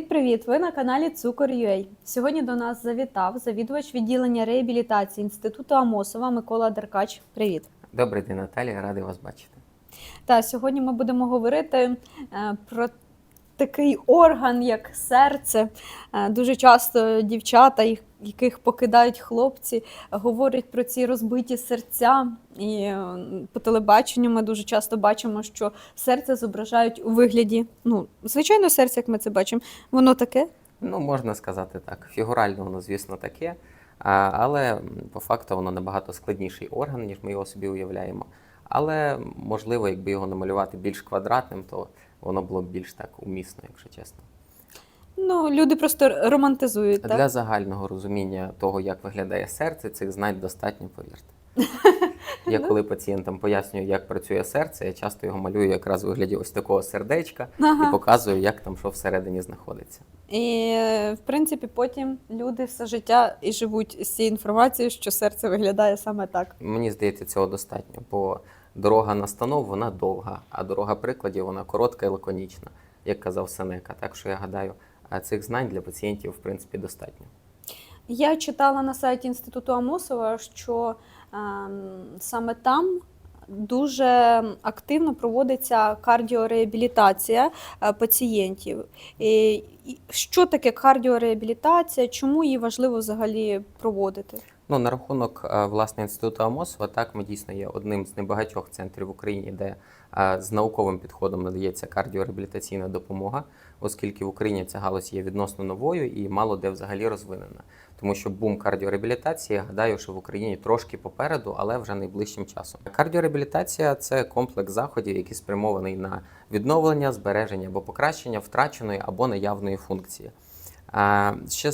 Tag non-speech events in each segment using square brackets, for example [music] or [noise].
Привіт-привіт! Ви на каналі Цукор.ua. Сьогодні до нас завітав завідувач відділення реабілітації Інституту Амосова Микола Деркач. Привіт! Добрий день, Наталія, радий вас бачити. Та сьогодні ми будемо говорити е, про такий орган, як серце. Е, Дуже часто дівчата, їх- яких покидають хлопці, говорять про ці розбиті серця. І е, по телебаченню ми дуже часто бачимо, що серце зображають у вигляді. Ну, звичайно, серце, як ми це бачимо, воно таке. Ну, можна сказати так. Фігурально воно, звісно, таке, але по факту воно набагато складніший орган, ніж ми його собі уявляємо. Але можливо, якби його намалювати більш квадратним, то воно було б більш так умісно, якщо чесно. Ну, люди просто романтизують. Так? Для загального розуміння того, як виглядає серце, цих знань достатньо, повірте. [laughs] Я коли пацієнтам пояснюю, як працює серце, я часто його малюю якраз у вигляді ось такого сердечка і показую, як там що всередині знаходиться. І в принципі потім люди все життя і живуть з цією інформацією, що серце виглядає саме так. Мені здається, цього достатньо, бо дорога настанов вона довга, а дорога прикладів вона коротка і лаконічна, як казав Сенека. Так що я гадаю, а цих знань для пацієнтів в принципі достатньо. Я читала на сайті Інституту Амосова, що е, саме там дуже активно проводиться кардіореабілітація е, пацієнтів. Що таке кардіореабілітація? Чому її важливо взагалі проводити? Ну на рахунок е, власне інституту Амосова, так ми дійсно є одним з небагатьох центрів в Україні, де е, з науковим підходом надається кардіореабілітаційна допомога, оскільки в Україні ця галузь є відносно новою і мало де взагалі розвинена. Тому що бум кардіореабілітації, я гадаю, що в Україні трошки попереду, але вже найближчим часом. Кардіореабілітація це комплекс заходів, який спрямований на відновлення, збереження або покращення втраченої або наявної функції. Ще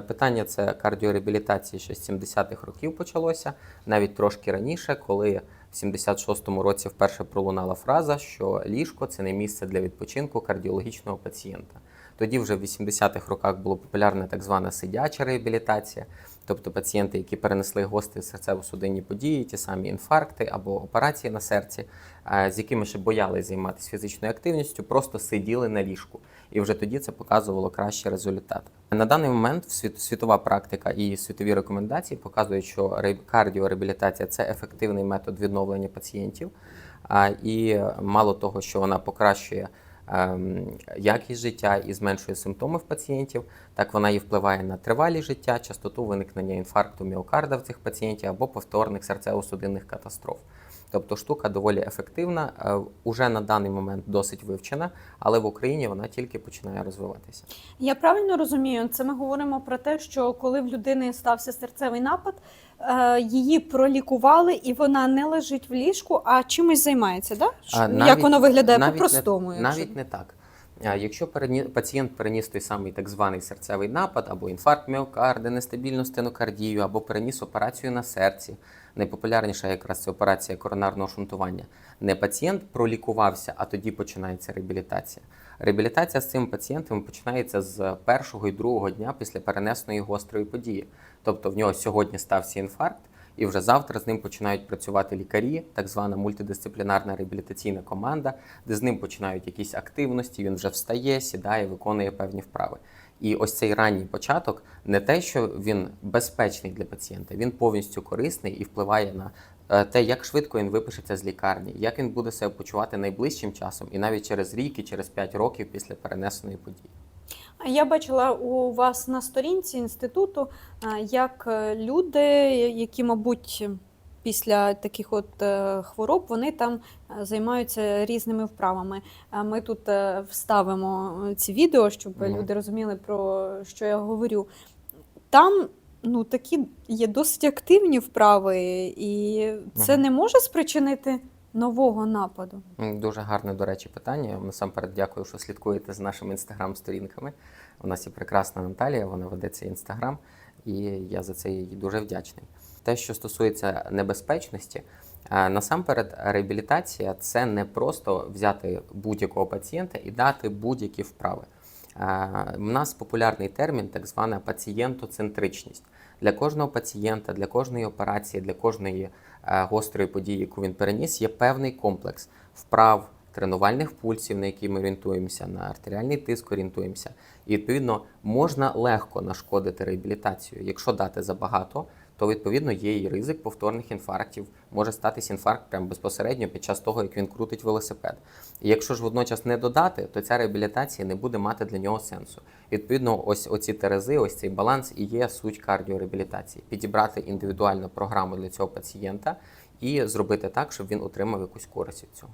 питання це кардіореабілітації ще з 70-х років почалося, навіть трошки раніше, коли в 76-му році вперше пролунала фраза, що ліжко це не місце для відпочинку кардіологічного пацієнта. Тоді вже в 80-х роках було популярна так звана сидяча реабілітація, тобто пацієнти, які перенесли гострі серцево-судинні події, ті самі інфаркти або операції на серці, е, з якими ще боялись займатися фізичною активністю, просто сиділи на ліжку. І вже тоді це показувало кращий результат. На даний момент світова практика і світові рекомендації показують, що кардіореабілітація це ефективний метод відновлення пацієнтів. І мало того, що вона покращує якість життя і зменшує симптоми в пацієнтів, так вона і впливає на тривалість життя, частоту виникнення інфаркту міокарда в цих пацієнтів або повторних серцево-судинних катастроф. Тобто штука доволі ефективна, е, уже на даний момент досить вивчена, але в Україні вона тільки починає розвиватися. Я правильно розумію, це ми говоримо про те, що коли в людини стався серцевий напад, е, її пролікували, і вона не лежить в ліжку, а чимось займається, да? А, Як навіть- воно виглядає навіть по-простому? Не, навіть не так. Якщо пацієнт переніс той самий так званий серцевий напад, або інфаркт міокарда, нестабільну стенокардію, або переніс операцію на серці, найпопулярніша якраз це операція коронарного шунтування, не пацієнт пролікувався, а тоді починається реабілітація. Реабілітація з цим пацієнтом починається з першого і другого дня після перенесеної гострої події. Тобто в нього сьогодні стався інфаркт, і вже завтра з ним починають працювати лікарі, так звана мультидисциплінарна реабілітаційна команда, де з ним починають якісь активності. Він вже встає, сідає, виконує певні вправи. І ось цей ранній початок не те, що він безпечний для пацієнта, він повністю корисний і впливає на е, те, як швидко він випишеться з лікарні, як він буде себе почувати найближчим часом, і навіть через рік і через 5 років після перенесеної події. Я бачила у вас на сторінці інституту, е, як люди, які, мабуть, після таких от е, хвороб, вони там е, займаються різними вправами. Е, Ми тут вставимо ці відео, щоб Мгм. люди розуміли, про що я говорю. Там ну, такі є досить активні вправи, і це Мгм. не може спричинити нового нападу. Дуже гарне, до речі, питання. Я вам Насамперед дякую, що слідкуєте за нашими інстаграм-сторінками. У нас є прекрасна Наталія, вона веде цей інстаграм, і я за це їй дуже вдячний. Те, що стосується небезпечності, е, насамперед, реабілітація це не просто взяти будь-якого пацієнта і дати будь-які вправи. Е, У нас популярний термін, так звана пацієнтоцентричність. Для кожного пацієнта, для кожної операції, для кожної е, гострої події, яку він переніс, є певний комплекс вправ, тренувальних пульсів, на які ми орієнтуємося, на артеріальний тиск орієнтуємося. І відповідно можна легко нашкодити реабілітацію. Якщо дати забагато, то відповідно є і ризик повторних інфарктів. Може статись інфаркт прямо безпосередньо під час того, як він крутить велосипед. І якщо ж водночас не додати, то ця реабілітація не буде мати для нього сенсу. Відповідно, ось оці терези, ось цей баланс і є суть кардіореабілітації. Підібрати індивідуальну програму для цього пацієнта і зробити так, щоб він отримав якусь користь від цього.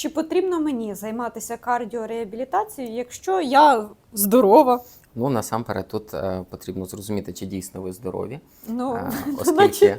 Чи потрібно мені займатися кардіореабілітацією, якщо я здорова? Ну насамперед тут е, потрібно зрозуміти, чи дійсно ви здорові. Ну, Е, [laughs] оскільки,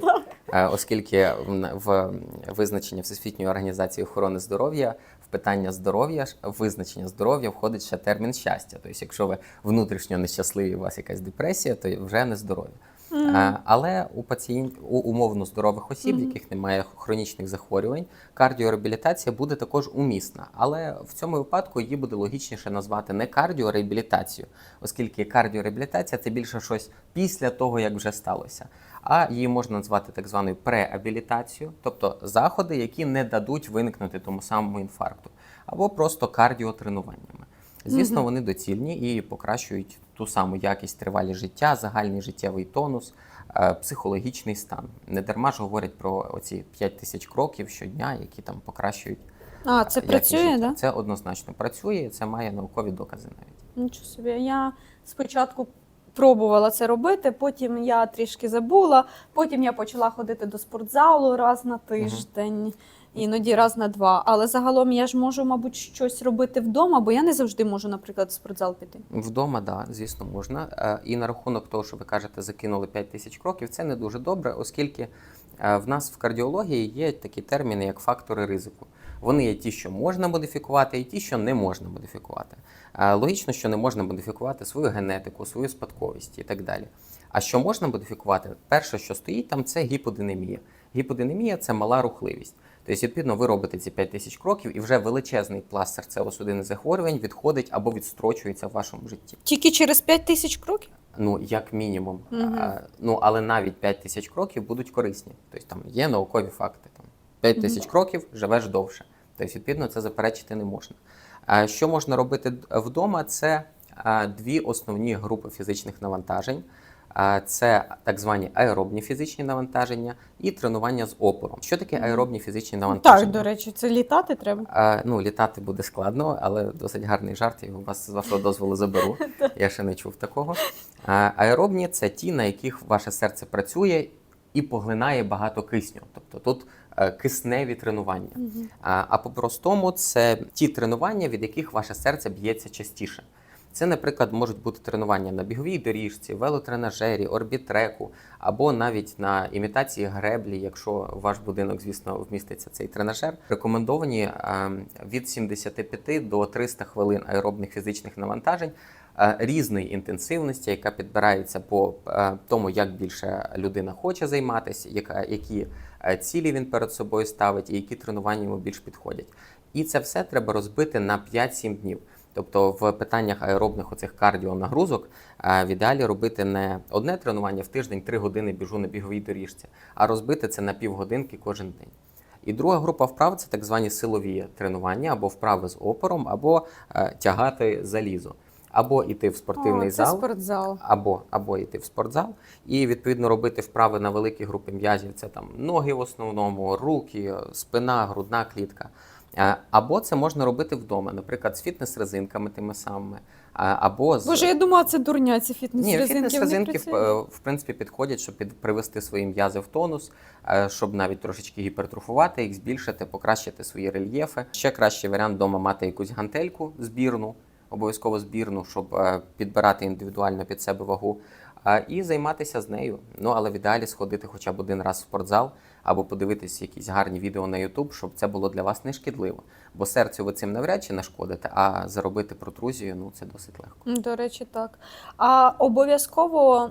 е, оскільки в, в визначення Всесвітньої організації охорони здоров'я в питання здоров'я визначення здоров'я входить ще термін щастя. Тобто, якщо ви внутрішньо нещасливі, у вас якась депресія, то вже не здорові. Е, Але у пацієнт у умовно здорових осіб, в Мгм. яких немає хронічних захворювань, кардіореабілітація буде також умісна. Але в цьому випадку її буде логічніше назвати не кардіореабілітацією, оскільки кардіореабілітація це більше щось після того, як вже сталося. А її можна назвати так званою преабілітацією, тобто заходи, які не дадуть виникнути тому самому інфаркту, або просто кардіотренуваннями. Звісно, Мгм. вони доцільні і покращують ту саму якість тривалість життя, загальний життєвий тонус, е, психологічний стан. Не дарма ж говорять про оці 5 тисяч кроків щодня, які там покращують. А, це е, працює, так? Да? Це однозначно працює, це має наукові докази навіть. Нічого собі. Я спочатку пробувала це робити, потім я трішки забула, потім я почала ходити до спортзалу раз на тиждень, іноді раз на два. Але загалом я ж можу, мабуть, щось робити вдома, бо я не завжди можу, наприклад, в спортзал піти. Вдома, да, звісно, можна. Е, І на рахунок того, що ви кажете, закинули 5 тисяч кроків, це не дуже добре, оскільки е, в нас в кардіології є такі терміни, як фактори ризику. Вони є ті, що можна модифікувати, і ті, що не можна модифікувати. Е, Логічно, що не можна модифікувати свою генетику, свою спадковість і так далі. А що можна модифікувати? Перше, що стоїть там, це гіподинамія. Гіподинамія це мала рухливість. Тобто, відповідно, ви робите ці 5 тисяч кроків, і вже величезний пласт серцево-судинних захворювань відходить або відстрочується в вашому житті. Тільки через 5 тисяч кроків? Ну, як мінімум. Мгм. А, ну, але навіть 5 тисяч кроків будуть корисні. Тобто там є наукові факти. Там 5 тисяч кроків живеш довше. Тобто, відповідно, це заперечити не можна. А що можна робити вдома? Це а, дві основні групи фізичних навантажень. Це так звані аеробні фізичні навантаження і тренування з опором. Що таке аеробні фізичні навантаження? Так, до речі, це літати треба. А, ну, літати буде складно, але досить гарний жарт. Я у вас з вашого дозволу заберу. [laughs] Я ще не чув такого. А, аеробні це ті, на яких ваше серце працює і поглинає багато кисню. Тобто тут е, кисневі тренування. А, а по-простому це ті тренування, від яких ваше серце б'ється частіше. Це, наприклад, можуть бути тренування на біговій доріжці, велотренажері, орбітреку, або навіть на імітації греблі, якщо ваш будинок, звісно, вміститься цей тренажер. Рекомендовані е, від 75 до 300 хвилин аеробних фізичних навантажень е, різної інтенсивності, яка підбирається по е, тому, як більше людина хоче займатися, які цілі він перед собою ставить, і які тренування йому більш підходять. І це все треба розбити на 5-7 днів. Тобто в питаннях аеробних оцих кардіонагрузок е, в ідеалі робити не одне тренування в тиждень, 3 години біжу на біговій доріжці, а розбити це на півгодинки кожен день. І друга група вправ це так звані силові тренування, або вправи з опором, або е, тягати залізо, або йти в спортивний О, це зал, спортзал. або, або йти в спортзал, і відповідно робити вправи на великі групи м'язів. Це там ноги в основному, руки, спина, грудна клітка. Е, Або це можна робити вдома, наприклад, з фітнес-резинками тими самими, або з Боже, я думала, це дурня, ці фітнес-резинки. вони фітнес-резинки в, е, в принципі підходять, щоб під, привести свої м'язи в тонус, е, щоб навіть трошечки гіпертрофувати їх, збільшити, покращити свої рельєфи. Ще кращий варіант вдома мати якусь гантельку збірну, обов'язково збірну, щоб е, підбирати індивідуально під себе вагу. І займатися з нею. Ну але в ідеалі сходити хоча б один раз в спортзал або подивитись якісь гарні відео на YouTube, щоб це було для вас не шкідливо. Бо серцю ви цим навряд чи нашкодите, а заробити протрузію ну це досить легко. До речі, так. А обов'язково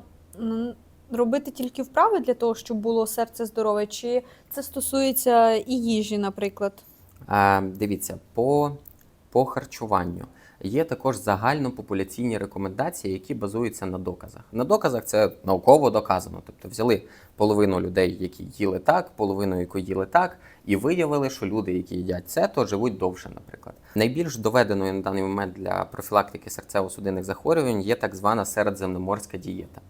робити тільки вправи для того, щоб було серце здорове, чи це стосується і їжі, наприклад? Е, Дивіться, по, по харчуванню. Є також загальнопопуляційні рекомендації, які базуються на доказах. На доказах це науково доказано. Тобто взяли половину людей, які їли так, половину, які їли так, і виявили, що люди, які їдять це, то живуть довше, наприклад. Найбільш доведеною на даний момент для профілактики серцево-судинних захворювань є так звана середземноморська дієта.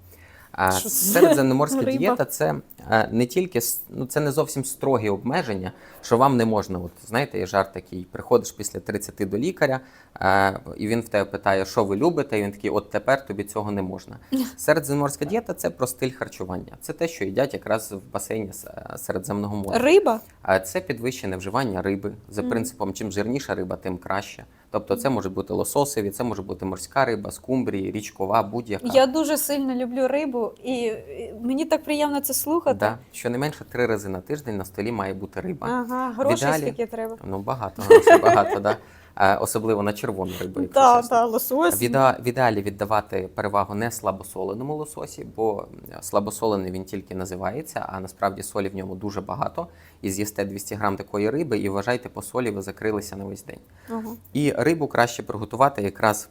А Що це? середземноморська [laughs] Риба. дієта це е, не тільки с- ну це не зовсім строгі обмеження, що вам не можна. От знаєте, є жарт такий: приходиш після 30 до лікаря, е, і він в тебе питає, що ви любите, і він такий, от тепер тобі цього не можна. [laughs] Середземноморська дієта це про стиль харчування. Це те, що їдять якраз в басейні с- е, Середземного моря. Риба? А Це підвищене вживання риби за Мгм. принципом, чим жирніша риба, тим краще. Тобто, це може бути лососеві, це може бути морська риба, скумбрії, річкова, будь-яка. Я дуже сильно люблю рибу, і і мені так приємно це слухати. Да. Щонайменше три рази на тиждень на столі має бути риба. Ага, грошей Віддалі... скільки треба. Ну багато, грошей багато, да. Е, Особливо на червону рибу. Так, чесно. лосось. В іде- ідеалі віддавати перевагу не слабосоленому лососі, бо слабосолений він тільки називається, а насправді солі в ньому дуже багато. І з'їсте 200 грам такої риби, і вважайте, по солі ви закрилися на весь день. Ага. І рибу краще приготувати якраз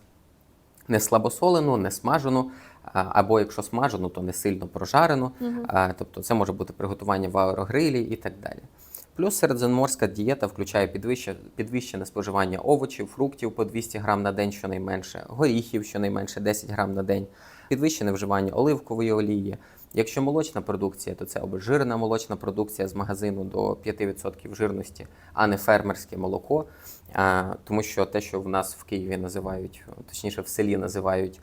не слабосолену, не смажену, або якщо смажену, то не сильно прожарену. А, Тобто це може бути приготування в аерогрилі і так далі. Плюс середземноморська дієта включає підвище- підвищене споживання овочів, фруктів по 200 грам на день щонайменше, горіхів щонайменше 10 грам на день, підвищене вживання оливкової олії. Якщо молочна продукція, то це обезжирена молочна продукція з магазину до 5% жирності, а не фермерське молоко. Тому що те, що в нас в Києві називають, точніше в селі називають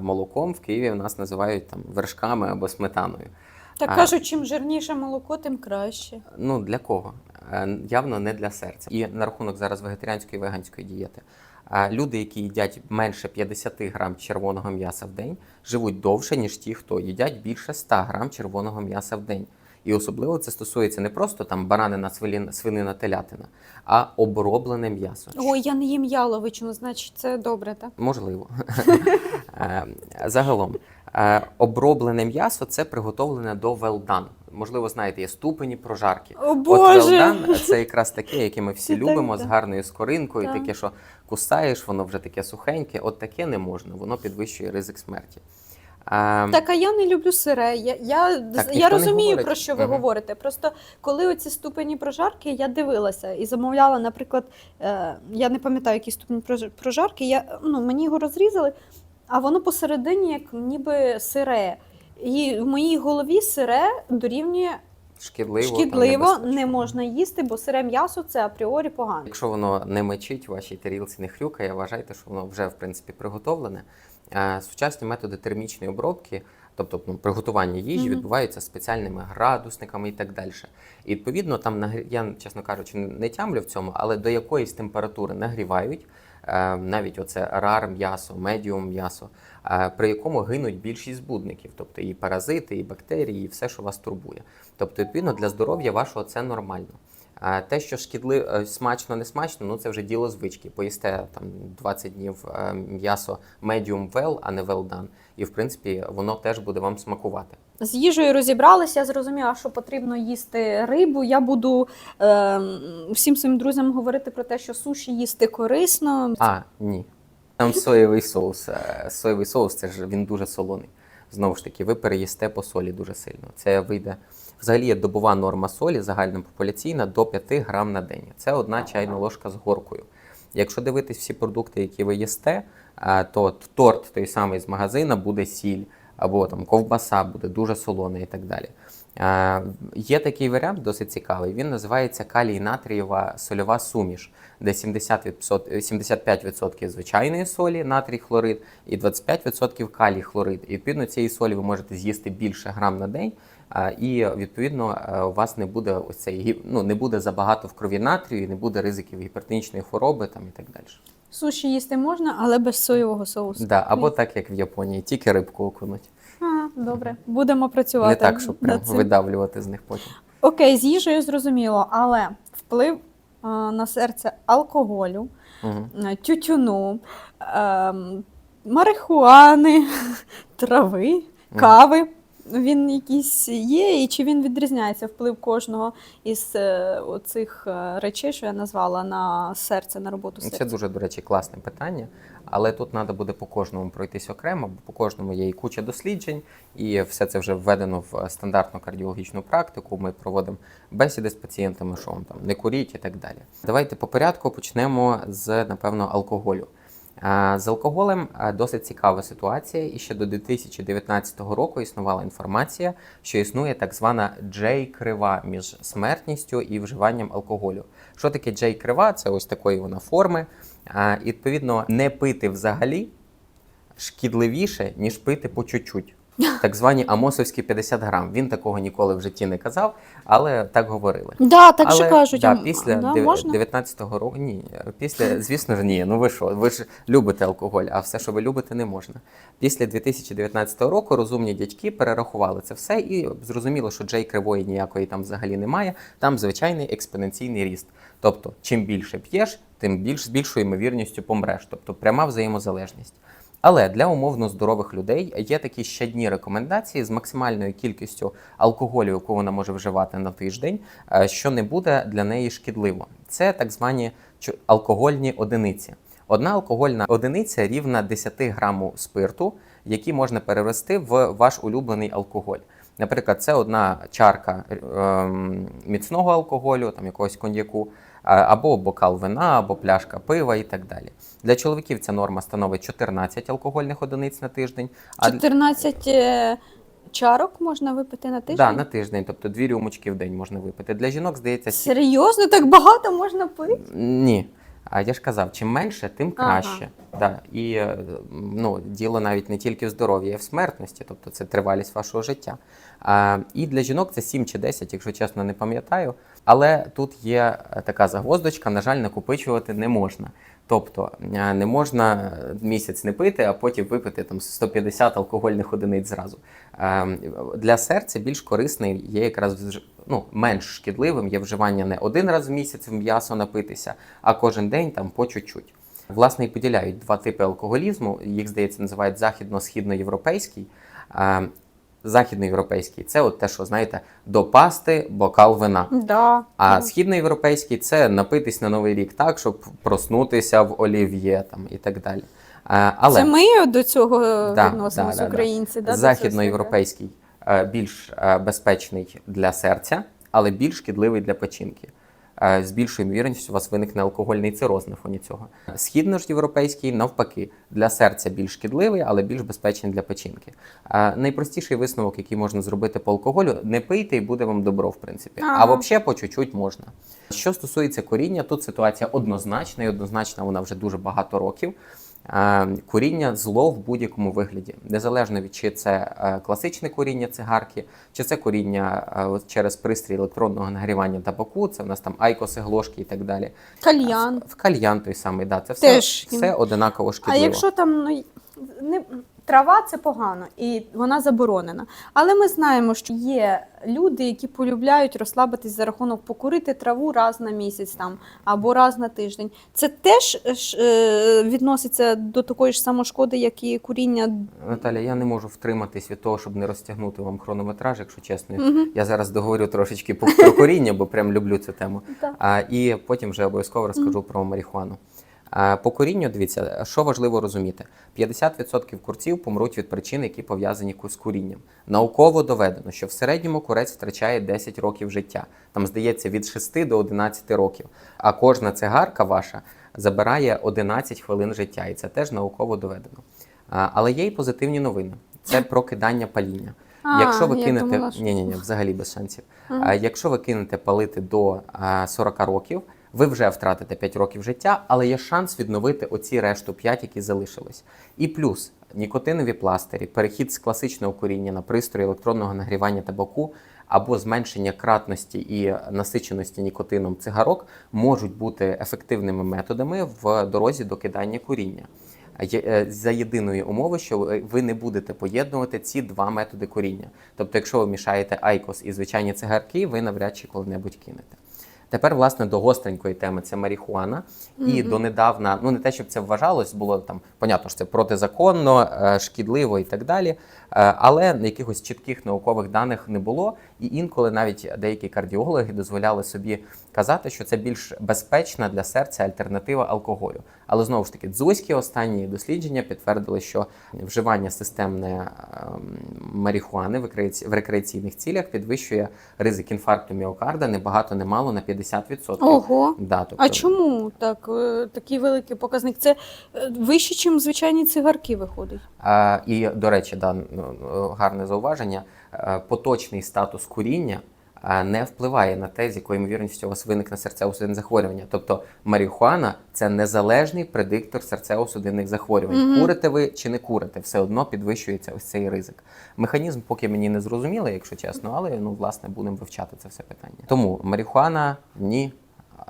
молоком, в Києві в нас називають там вершками або сметаною. Так А- кажуть, чим жирніше молоко, тим краще. Ну для кого? Е, Явно не для серця. І на рахунок зараз вегетаріанської і веганської дієти. Люди, які їдять менше 50 грам червоного м'яса в день, живуть довше, ніж ті, хто їдять більше 100 грам червоного м'яса в день. І особливо це стосується не просто там баранина, свинина, телятина, а оброблене м'ясо. Ой, я не їм яловичину, значить це добре, так? Можливо. [laughs] Е, Загалом, оброблене м'ясо це приготовлене до well done. Можливо, знаєте, є ступені прожарки. О От Боже! well done – це якраз таке, яке ми всі любимо, з гарною скоринкою, Так. таке, що кусаєш, воно вже таке сухеньке. От таке не можна, воно підвищує ризик смерті. Е, Так, а я не люблю сире. Я, я, Так, я розумію, про що ви Мгм. говорите. Просто коли оці ступені прожарки, я дивилася і замовляла, наприклад, е, я не пам'ятаю, які ступені прож- прожарки, я, ну, мені його розрізали, а воно посередині як ніби сире. І в моїй голові сире дорівнює шкідливо, шкідливо, не можна їсти, бо сире м'ясо це апріорі погано. Якщо воно не мечить вашій тарілці, не хрюкає, вважайте, що воно вже в принципі приготовлене. Е, Сучасні методи термічної обробки, тобто ну, приготування їжі, Мгм. відбуваються спеціальними градусниками і так далі. І відповідно, там я, чесно кажучи, не тямлю в цьому, але до якоїсь температури нагрівають. Е, Навіть оце рар м'ясо, медіум м'ясо, е, при якому гинуть більшість збудників, тобто і паразити, і бактерії, і все, що вас турбує. Тобто, відповідно, для здоров'я вашого це нормально. Те, що шкідливо смачно, не смачно, ну це вже діло звички. Поїсте там 20 днів е, м'ясо medium well, а не well done. І в принципі воно теж буде вам смакувати. З їжею розібралися, я зрозуміла, що потрібно їсти рибу. Я буду е, всім своїм друзям говорити про те, що суші їсти корисно. А, ні. Там соєвий соус. Е, Соєвий соус це ж він дуже солоний. Знову ж таки, ви переїсте по солі дуже сильно. Це вийде. Взагалі є добова норма солі загальнопопуляційна до 5 грам на день. Це одна чайна ложка з горкою. Якщо дивитись всі продукти, які ви їсте, е, то торт той самий з магазина буде сіль, або там ковбаса буде дуже солона і так далі. Е, Є такий варіант, досить цікавий. Він називається калій натрієва сольова суміш, де 70%, е, 75% звичайної солі, натрій хлорид, і 25% калій хлорид. І відповідно цієї солі ви можете з'їсти більше грам на день. а, І відповідно е, у вас не буде ось цей ну, не буде забагато в крові натрію, і не буде ризиків гіпертонічної хвороби там і так далі. Суші їсти можна, але без соєвого соусу. Да, або так, як в Японії, тільки рибку окунуть. А, добре, будемо працювати. Не так, щоб прям видавлювати з них потім. Окей, з їжею зрозуміло, але вплив е, на серце алкоголю, Угу. тютюну, ем, марихуани, [laughs] трави, кави. Він якийсь є, і чи він відрізняється вплив кожного із е, оцих е, речей, що я назвала на серце, на роботу серця? Це дуже, до речі, класне питання. Але тут треба буде по кожному пройтись окремо, бо по кожному є і куча досліджень, і все це вже введено в стандартну кардіологічну практику. Ми проводимо бесіди з пацієнтами, що вам там не куріть і так далі. Давайте по порядку почнемо з напевно алкоголю. З алкоголем досить цікава ситуація, і ще до 2019 року існувала інформація, що існує так звана J-крива між смертністю і вживанням алкоголю. Що таке J-крива? Це ось такої вона форми. І, відповідно, не пити взагалі шкідливіше, ніж пити по чуть-чуть. [laughs] Так звані амосовські 50 грам. Він такого ніколи в житті не казав, але так говорили. Да, так Але, що кажуть. да, після да, дев- можна? 19-го року. Ні, після, звісно ж, ні. Ну ви що? Ви ж любите алкоголь, а все, що ви любите, не можна. Після 2019 року розумні дядьки перерахували це все і зрозуміло, що Джей кривої ніякої там взагалі немає. Там звичайний експоненційний ріст. Тобто, чим більше п'єш, тим більш з більшою ймовірністю помреш. Тобто пряма взаємозалежність. Але для умовно здорових людей є такі щодні рекомендації з максимальною кількістю алкоголю, яку вона може вживати на тиждень, е, що не буде для неї шкідливо. Це так звані алкогольні одиниці. Одна алкогольна одиниця рівна 10 граму спирту, які можна перевести в ваш улюблений алкоголь. Наприклад, це одна чарка ем, міцного алкоголю, там якогось коньяку, або бокал вина, або пляшка пива і так далі. Для чоловіків ця норма становить 14 алкогольних одиниць на тиждень. А для- 14 е, чарок можна випити на тиждень? да, на тиждень, тобто дві рюмочки в день можна випити. Для жінок здається, сі- Серйозно, так багато можна пити? ні. А я ж казав, чим менше, тим Ага. краще. Да. І е, ну, діло навіть не тільки в здоров'ї, а й в смертності, тобто це тривалість вашого життя. А, і для жінок це 7 чи 10, якщо чесно, не пам'ятаю. Але тут є е, така загвоздочка, на жаль, накопичувати не можна. Тобто е, не можна місяць не пити, а потім випити там 150 алкогольних одиниць зразу. Е, Для серця більш корисний є якраз ну, менш шкідливим є вживання не один раз в місяць в м'ясо напитися, а кожен день там по чуть-чуть. Власне, і поділяють два типи алкоголізму. Їх, здається, називають західно-східноєвропейський. Західноєвропейський це от те, що знаєте, до пасти бокал вина. Да. А східноєвропейський це напитись на новий рік так, щоб проснутися в олів'є там і так далі. А, але Це ми до цього Да, відносимось, да, да, українці. Да, західноєвропейський е, більш е, безпечний для серця, але більш шкідливий для печінки. Е, З більшою ймовірністю у вас виникне алкогольний цироз на фоні цього. Східно ж європейський, навпаки, для серця більш шкідливий, але більш безпечний для печінки. Е, Найпростіший висновок, який можна зробити по алкоголю, не пийте і буде вам добро, в принципі. А Ага. взагалі по чуть-чуть можна. Що стосується коріння, тут ситуація однозначна і однозначна вона вже дуже багато років. Е, Куріння зло в будь-якому вигляді, незалежно від чи це е, класичне куріння цигарки, чи це куріння е, через пристрій електронного нагрівання табаку, це в нас там айкоси, глошки і так далі. Кальян. В кальян той самий, да, це все, Теж. все одинаково А якщо там ну, не, трава це погано і вона заборонена. Але ми знаємо, що є люди, які полюбляють розслабитись за рахунок покурити траву раз на місяць там або раз на тиждень. Це теж е, е, відноситься до такої ж самошкоди, як і куріння. Наталя, я не можу втриматись від того, щоб не розтягнути вам хронометраж, якщо чесно. Мгм. Я зараз договорю трошечки про коріння, бо прям люблю цю тему. А, і потім вже обов'язково розкажу про марихуану. А, по корінню, дивіться, що важливо розуміти: 50% курців помруть від причин, які пов'язані з курінням. Науково доведено, що в середньому курець втрачає 10 років життя. Там здається від 6 до 11 років. А кожна цигарка ваша забирає 11 хвилин життя, і це теж науково доведено. Але є й позитивні новини. Це про кидання паління. А, якщо ви кинете думала, що- ні, ні, ні, взагалі без шансів. Мгм. А якщо ви кинете палити до а, 40 років, ви вже втратите 5 років життя, але є шанс відновити оці решту 5, які залишились. І плюс нікотинові пластирі, перехід з класичного куріння на пристрої електронного нагрівання табаку або зменшення кратності і насиченості нікотином цигарок можуть бути ефективними методами в дорозі до кидання куріння. Е, За єдиної умови, що ви- ви не будете поєднувати ці два методи куріння. Тобто, якщо ви мішаєте айкос і звичайні цигарки, ви навряд чи коли-небудь кинете. Тепер, власне, до гостренької теми це марихуана. І Мгм. донедавна, ну не те, щоб це вважалось, було там, понятно, що це протизаконно, е, шкідливо і так далі. Е, Але якихось чітких наукових даних не було. І інколи навіть деякі кардіологи дозволяли собі казати, що це більш безпечна для серця альтернатива алкоголю. Але знову ж таки, дзузькі останні дослідження підтвердили, що вживання системне ем, марихуани в рекреаці- в рекреаційних цілях підвищує ризик інфаркту міокарда не багато, не мало на 50%. Ого. Да, тобто, А чому так, е, такий великий показник? Це е, вище, ніж звичайні цигарки виходить. А, і, до речі, да, ну, ну, гарне зауваження. Е, Поточний статус куріння е, не впливає на те, з якою ймовірністю у вас виникне серцево-судинне захворювання. Тобто марихуана це незалежний предиктор серцево-судинних захворювань. Мгм. Kурите ви чи не курите, все одно підвищується ось цей ризик. Механізм поки мені не зрозумілий, якщо чесно, але ну власне будемо вивчати це все питання. Тому марихуана ні.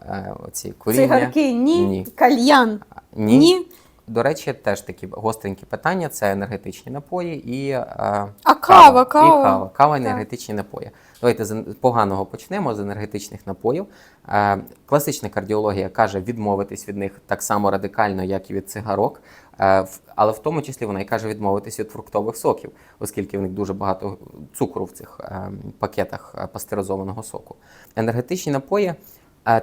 е, Оці куріння Цигарки ні, Ні. кальян ні. ні. До речі, теж такі гостренькі питання: це енергетичні напої і е, А кава, кава. І кава, кава Так. енергетичні напої. Давайте з поганого почнемо з енергетичних напоїв. Е, класична кардіологія каже відмовитись від них так само радикально, як і від цигарок. Е, але в тому числі вона і каже відмовитись від фруктових соків, оскільки в них дуже багато цукру в цих е, пакетах пастеризованого соку. Енергетичні напої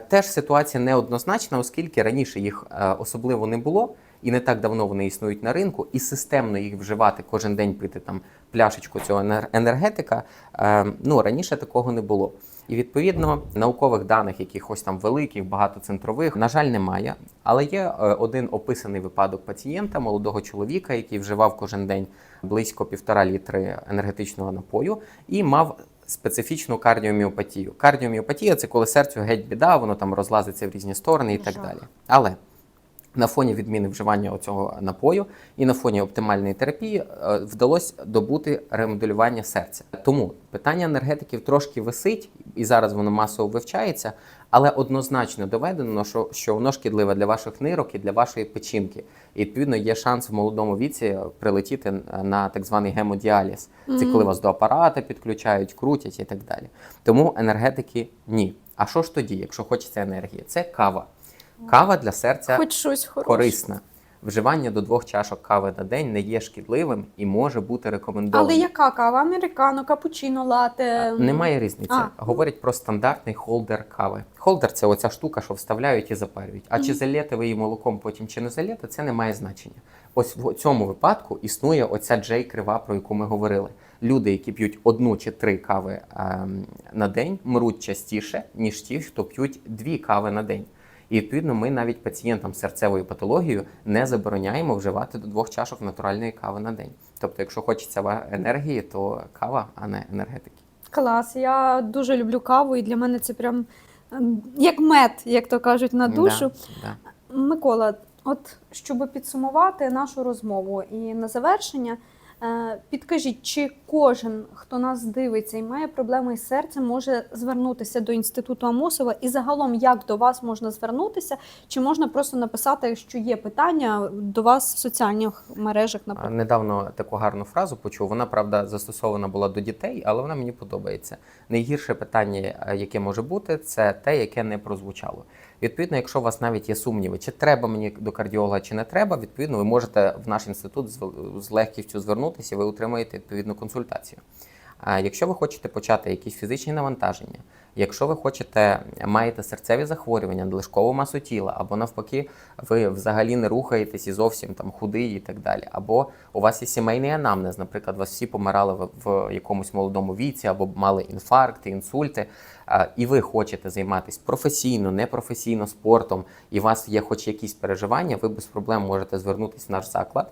теж ситуація неоднозначна, оскільки раніше їх особливо не було. І не так давно вони існують на ринку, і системно їх вживати кожен день пити там пляшечку цього енергетика. Е, ну раніше такого не було. І відповідно наукових даних, якихось там великих, багатоцентрових, на жаль, немає. Але є е, один описаний випадок пацієнта, молодого чоловіка, який вживав кожен день близько півтора літри енергетичного напою і мав. Специфічну кардіоміопатію. Кардіоміопатія це коли серцю геть біда, воно там розлазиться в різні сторони і так Жах. далі. Але на фоні відміни вживання цього напою і на фоні оптимальної терапії е, вдалося добути ремоделювання серця. Тому питання енергетиків трошки висить, і зараз воно масово вивчається, але однозначно доведено, що, що воно шкідливе для ваших нирок і для вашої печінки. І відповідно є шанс в молодому віці прилетіти на так званий гемодіаліз. Це коли вас до апарата підключають, крутять і так далі. Тому енергетики ні. А що ж тоді, якщо хочеться енергії? Це кава. Кава для серця Хоч щось хороше. корисна. Вживання до двох чашок кави на день не є шкідливим і може бути рекомендованим. Але яка кава? Американо, капучино, лате? Немає різниці. А. Говорять про стандартний холдер кави. Холдер це оця штука, що вставляють і запарюють. А чи залєте ви її молоком потім чи не залєте, це не має значення. Ось в цьому випадку існує оця Джей крива, про яку ми говорили. Люди, які п'ють одну чи три кави ем, на день, мруть частіше, ніж ті, хто п'ють дві кави на день. І відповідно, ми навіть пацієнтам з серцевою патологією не забороняємо вживати до двох чашок натуральної кави на день. Тобто, якщо хочеться енергії, то кава, а не енергетики. Клас. Я дуже люблю каву, і для мене це прям ем, як мед, як то кажуть, на душу. Да, да. Микола, от щоб підсумувати нашу розмову і на завершення, підкажіть, чи кожен, хто нас дивиться і має проблеми із серцем, може звернутися до інституту Амосова, і загалом як до вас можна звернутися, чи можна просто написати, якщо є питання до вас в соціальних мережах, наприклад? Недавно таку гарну фразу почув. Вона правда застосована була до дітей, але вона мені подобається. Найгірше питання, е, яке може бути, це те, яке не прозвучало. Відповідно, якщо у вас навіть є сумніви, чи треба мені до кардіолога, чи не треба, відповідно, ви можете в наш інститут з, легкістю звернутися, ви отримаєте відповідну консультацію. Якщо ви хочете почати якісь фізичні навантаження, якщо ви хочете маєте серцеві захворювання, надлишкову масу тіла, або навпаки, ви взагалі не рухаєтесь і зовсім там худий і так далі, або у вас є сімейний анамнез, наприклад, вас всі помирали в, якомусь молодому віці, або мали інфаркти, інсульти, і ви хочете займатися професійно, непрофесійно спортом, і у вас є хоч якісь переживання, ви без проблем можете звернутися в наш заклад.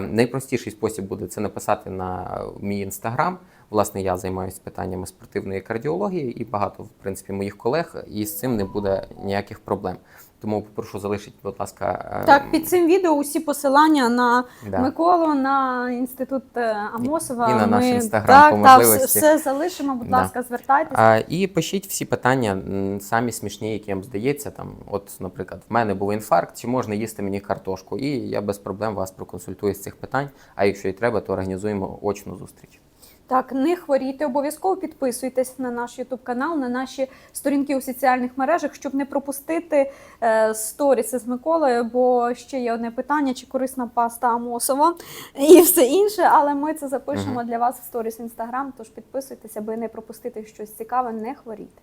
Найпростіший спосіб буде це написати на мій інстаграм. Власне, я займаюся питаннями спортивної кардіології і багато, в принципі, моїх колег, і з цим не буде ніяких проблем. Тому попрошу залишити, будь ласка, е, Так, під цим відео усі посилання на да. Миколу, на інститут е, Амосова. І на наш Інстаграм так, по можливості. все, все залишимо. Будь Да. ласка, звертайтеся. І пишіть всі питання, самі смішні, які вам здається. Там, от, наприклад, в мене був інфаркт, чи можна їсти мені картошку? І я без проблем вас проконсультую з цих питань. А якщо і треба, то організуємо очну зустріч. Так, не хворійте, обов'язково підписуйтесь на наш YouTube канал, на наші сторінки у соціальних мережах, щоб не пропустити е, сторіси з Миколою, бо ще є одне питання: чи корисна паста Амосова і все інше. Але ми це запишемо угу. для вас в сторіс Інстаграм. Тож підписуйтесь, аби не пропустити щось цікаве, не хворійте.